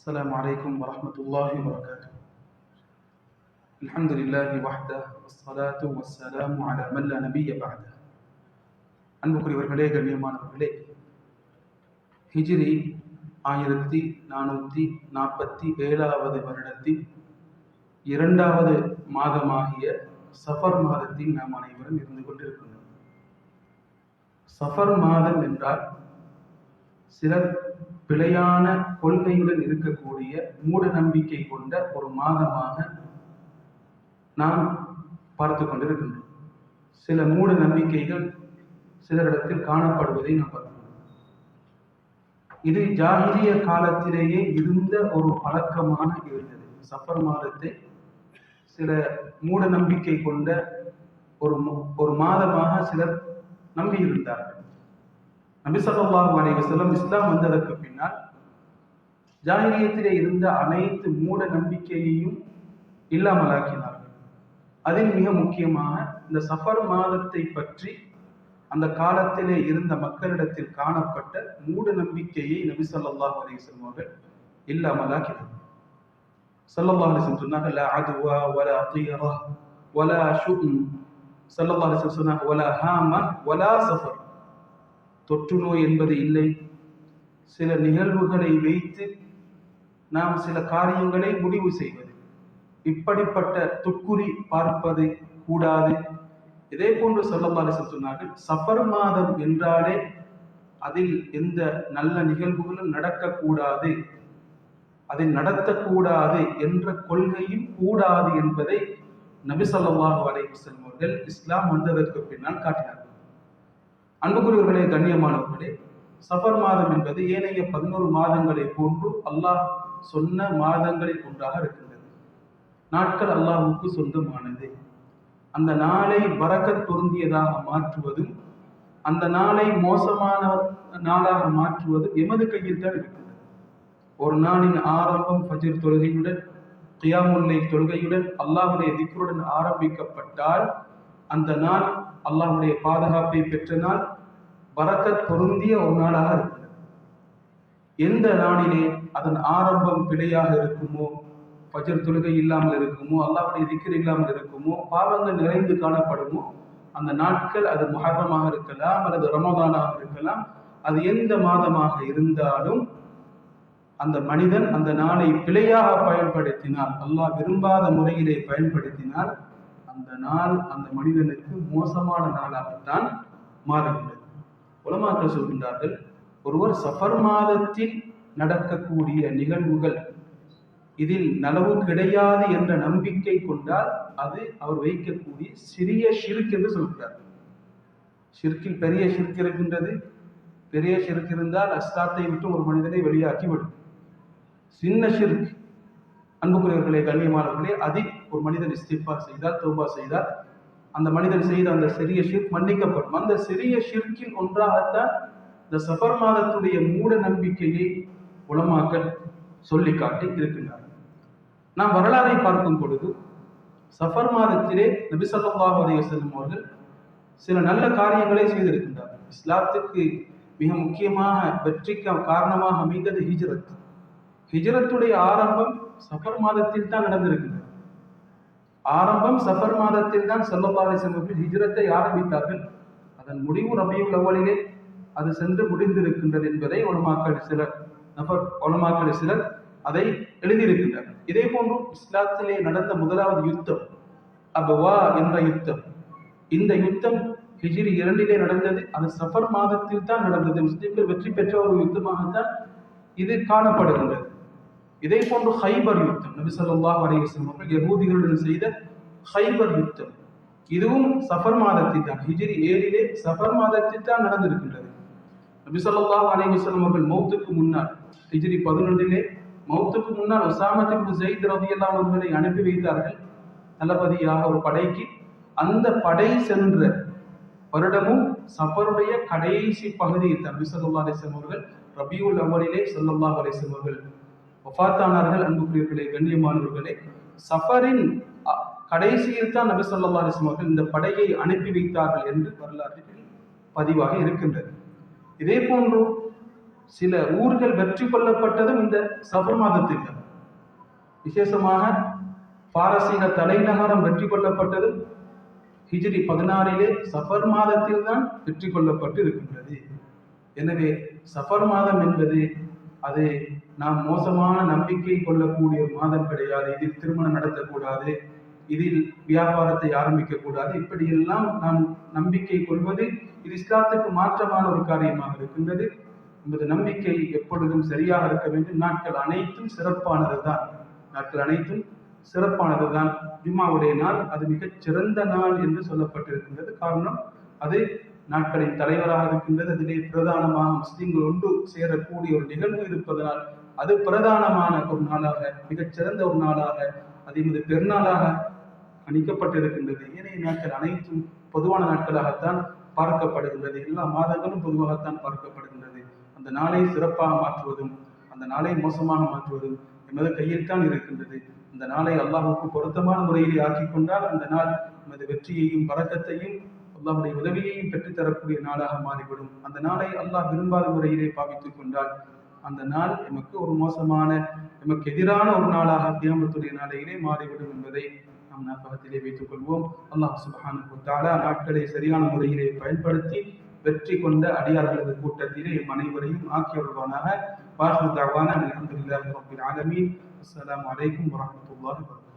السلام عليكم ورحمة الله وبركاته الحمد لله وحده والصلاة والسلام على من لا نبي بعده அன்புக்குரியவர்களே கண்ணியமானவர்களே ஹிஜ்ரி ஆயிரத்தி நானூற்றி நாற்பத்தி ஏழாவது வருடத்தின் இரண்டாவது மாதமாகிய சஃபர் மாதத்தில் நாம் அனைவரும் இருந்து கொண்டிருக்கின்றோம் சஃபர் மாதம் என்றால் சிலர் பிழையான கொள்கையுடன் இருக்கக்கூடிய மூட நம்பிக்கை கொண்ட ஒரு மாதமாக நாம் பார்த்து கொண்டிருக்கின்றோம். சில மூட நம்பிக்கைகள் சிலரிடத்தில் காணப்படுவதை நாம் பார்க்கிறோம் இது ஜாகிரிய காலத்திலேயே இருந்த ஒரு பழக்கமாக இருந்தது. சஃபர் மாதத்தை சில மூட நம்பிக்கை கொண்ட ஒரு ஒரு மாதமாக சிலர் நம்பியிருந்தார்கள். நபி ஸல்லல்லாஹு அலைஹி இஸ்லாம் வந்ததற்கு பின்னால் ஜாகிரியத்திலே இருந்த அனைத்து மூட நம்பிக்கையையும் இல்லாமலாக்கினார்கள். அதில் மிக முக்கியமாக இந்த சஃபர் மாதத்தை பற்றி அந்த காலத்திலே இருந்த மக்களிடத்தில் காணப்பட்ட மூட நம்பிக்கையை நபி ஸல்லல்லாஹு அலைஹி அவர்கள் இல்லாமலாக்கினார்கள். ஸல்லல்லாஹு அலைஹி சொன்னாங்க லா அதுவா வலா தீரா வலா ஷும். ஸல்லல்லாஹு சொன்னாங்க வலா ஹாம வலா சஃபர். தொற்று நோய் என்பது இல்லை. சில நிகழ்வுகளை வைத்து நாம் சில காரியங்களை முடிவு செய்வது. இப்படிப்பட்ட துக்குறி பார்ப்பது கூடாது. இதே போன்று சொல்லப்பாலே சொன்னார்கள் சஃபர் மாதம் என்றாலே அதில் எந்த நல்ல நிகழ்வுகளும் நடக்கக்கூடாது. அதை நடத்தக்கூடாது என்ற கொள்கையும் கூடாது என்பதை நபிசல்லமாக ஸல்லல்லாஹு செல்வர்கள் அவர்கள் இஸ்லாம் வந்ததற்கு பின்னால் காட்டினார்கள். அன்புக்குரியவர்களே கண்ணியமானவர்களே சஃபர் மாதம் என்பது ஏனைய பதினோரு மாதங்களை போன்று அல்லாஹ் சொன்ன மாதங்களில் ஒன்றாக இருக்கின்றது. நாட்கள் அல்லாஹுக்கு சொந்தமானது. அந்த நாளை பறக்கத் பொருந்தியதாக மாற்றுவதும் அந்த நாளை மோசமான நாளாக மாற்றுவதும் எமது கையில் தான் இருக்கின்றது. ஒரு நாளின் ஆரம்பம் ஃபஜிர் தொழுகையுடன் கியாமுல்லை தொழுகையுடன் அல்லாஹுடைய திக்ருடன் ஆரம்பிக்கப்பட்டால் அந்த நாள் அல்லாஹ்வுடைய பாதுகாப்பை பெற்ற நாள் பறக்க பொருந்திய ஒரு நாளாக இருக்கிறது. எந்த நாளிலே அதன் ஆரம்பம் பிழையாக இருக்குமோ பஜர் தொழுகை இல்லாமல் இருக்குமோ அல்லாவுடைய திக்கர் இல்லாமல் இருக்குமோ பாவங்கள் நிறைந்து காணப்படுமோ அந்த நாட்கள் அது முஹர்ரமாக இருக்கலாம் அல்லது ரமதானாக இருக்கலாம். அது எந்த மாதமாக இருந்தாலும் அந்த மனிதன் அந்த நாளை பிழையாக பயன்படுத்தினால் அல்லாஹ் விரும்பாத முறையிலே பயன்படுத்தினால் அந்த நாள் அந்த மனிதனுக்கு மோசமான நாளாகத்தான் மாறுகிறது உலமாக்கள் சொல்கின்றார்கள் ஒருவர் சஃபர் மாதத்தில் நடக்கக்கூடிய நிகழ்வுகள் இதில் நலவு கிடையாது என்ற நம்பிக்கை கொண்டால் அது அவர் வைக்கக்கூடிய சிறிய ஷிர்க் என்று சொல்கிறார் ஷிர்கில் பெரிய ஷிர்க் இருக்கின்றது. பெரிய ஷிர்க் இருந்தால் அஸ்லாத்தை விட்டு ஒரு மனிதனை வெளியாக்கி விடும். சின்ன ஷிர்க் அன்புக்குரியவர்களே கண்ணியமானவர்களே அதில் ஒரு மனிதன் இஸ்திஃபா செய்தால் தௌபா செய்தால் அந்த மனிதன் செய்த அந்த சிறிய ஷிர்க் மன்னிக்கப்படும். அந்த சிறிய ஷிர்க்கின் ஒன்றாகத்தான் இந்த சஃபர் மாதத்துடைய மூட நம்பிக்கையை உலமாக்கல் சொல்லி காட்டி இருக்கின்றார். நாம் வரலாறை பார்க்கும் பொழுது சஃபர் மாதத்திலே நபி ஸல்லல்லாஹு அவர்கள் சில நல்ல காரியங்களை செய்திருக்கின்றார். இஸ்லாத்துக்கு மிக முக்கியமாக வெற்றிக்கு காரணமாக அமைந்தது ஹிஜ்ரத். ஹிஜ்ரத்துடைய ஆரம்பம் சஃபர் மாதத்தில் தான் நடந்திருக்கின்றது. ஆரம்பம் சஃபர் மாதத்தில் தான் ஸல்லல்லாஹு அலைஹி அவர்கள் ஹிஜ்ரத்தை ஆரம்பித்தார்கள். அதன் முடிவு ரபியுல் அவ்வளிலே அது சென்று முடிந்திருக்கின்றது என்பதை உலமாக்கள் சிலர் நபர் உலமாக்கள் சிலர் அதை எழுதியிருக்கின்றனர் இதே போன்று இஸ்லாத்திலே நடந்த முதலாவது யுத்தம் அபவா என்ற யுத்தம். இந்த யுத்தம் ஹிஜிரி இரண்டிலே நடந்தது. அது சஃபர் மாதத்தில் தான் நடந்தது. முஸ்லிம்கள் வெற்றி பெற்ற ஒரு யுத்தமாகத்தான் இது காணப்படுகின்றது. இதே போன்று ஹைபர் யுத்தம் நபி ஸல்லல்லாஹு அவர்கள் யகூதிகளுடன் செய்த ஹைபர் யுத்தம். இதுவும் சஃபர் மாதத்தில் தான் ஹிஜிரி ஏழிலே சஃபர் மாதத்தில் தான் நடந்திருக்கின்றது. நபி ஸல்லல்லாஹு அலைஹி அவர்கள் மௌத்துக்கு முன்னால் ஹிஜிரி பதினொன்றிலே மௌத்துக்கு முன்னால் உசாமத் ஜெயித் ஸைத் அவர்களை அனுப்பி வைத்தார்கள். தளபதியாக ஒரு படைக்கு அந்த படை சென்ற வருடமும் சஃபருடைய கடைசி பகுதியில் நபி ஸல்லல்லாஹு அலிசம் அவர்கள் ரபியுல் அவ்வலிலே ஸல்லல்லாஹு அலிசம் அவர்கள் வஃபாத்தானார்கள் அன்புக்குரியவர்களே கண்ணியமானவர்களே சஃபரின் கடைசியில் தான் நபி சொல்லா அலைஹி அவர்கள் இந்த படையை அனுப்பி வைத்தார்கள் என்று வரலாற்றில் பதிவாக இருக்கின்றது. இதே போன்று சில ஊர்கள் வெற்றி கொள்ளப்பட்டதும் இந்த சஃபர் மாதத்தில் விசேஷமாக பாரசீக தலைநகரம் வெற்றி கொள்ளப்பட்டதும் ஹிஜ்ரி பதினாறிலே சஃபர் மாதத்தில் தான் வெற்றி கொள்ளப்பட்டு இருக்கின்றது. எனவே சஃபர் மாதம் என்பது அது நாம் மோசமான நம்பிக்கை கொள்ளக்கூடிய மாதம் கிடையாது. இதில் திருமணம் நடத்தக்கூடாது இதில் வியாபாரத்தை ஆரம்பிக்க கூடாது இப்படியெல்லாம் நாம் நம்பிக்கை கொள்வது இது இஸ்லாத்துக்கு மாற்றமான ஒரு காரியமாக இருக்கின்றது. நமது நம்பிக்கை எப்பொழுதும் சரியாக இருக்க வேண்டும். நாட்கள் அனைத்தும் சிறப்பானது தான் நாட்கள் அனைத்தும் சிறப்பானது தான் ஜும்மாவுடைய நாள் அது மிகச் சிறந்த நாள் என்று சொல்லப்பட்டிருக்கின்றது. காரணம் அது நாட்களின் தலைவராக இருக்கின்றது. அதிலே பிரதானமாக முஸ்லிம்கள் ஒன்று சேரக்கூடிய ஒரு நிகழ்வு இருப்பதனால் அது பிரதானமான ஒரு நாளாக மிகச்சிறந்த ஒரு நாளாக அது எமது பெருநாளாக கணிக்கப்பட்டிருக்கின்றது. ஏனைய நாட்கள் அனைத்தும் பொதுவான நாட்களாகத்தான் பார்க்கப்படுகின்றது. எல்லா மாதங்களும் பொதுவாகத்தான் பார்க்கப்படுகின்றது. அந்த நாளை சிறப்பாக மாற்றுவதும் அந்த நாளை மோசமாக மாற்றுவதும் எமது கையில் தான் இருக்கின்றது. அந்த நாளை அல்லாஹுக்கு பொருத்தமான முறையில் ஆக்கிக் கொண்டால் அந்த நாள் எமது வெற்றியையும் பறக்கத்தையும் அல்லாஹுடைய உதவியையும் பெற்றுத்தரக்கூடிய நாளாக மாறிவிடும். அந்த நாளை அல்லாஹ் விரும்பாத முறையிலே பாவித்துக் கொண்டால் அந்த நாள் எமக்கு ஒரு மோசமான எமக்கு எதிரான ஒரு நாளாக கியாமத்துடைய நாளையிலே மாறிவிடும் என்பதை நாம் ஞாபகத்திலே வைத்துக் கொள்வோம். அல்லாஹ் சுப்ஹானஹு நாட்களை சரியான முறையிலே பயன்படுத்தி வெற்றி கொண்ட அடியார்களது கூட்டத்திலே எம் அனைவரையும் ஆக்கி வருவானாக வாஹு தஅவானா அல்ஹம்துலில்லாஹி ரப்பில் ஆலமீன். அஸ்ஸலாமு அலைக்கும் வரஹ்மத்துல்லாஹி வபரகாத்துஹு.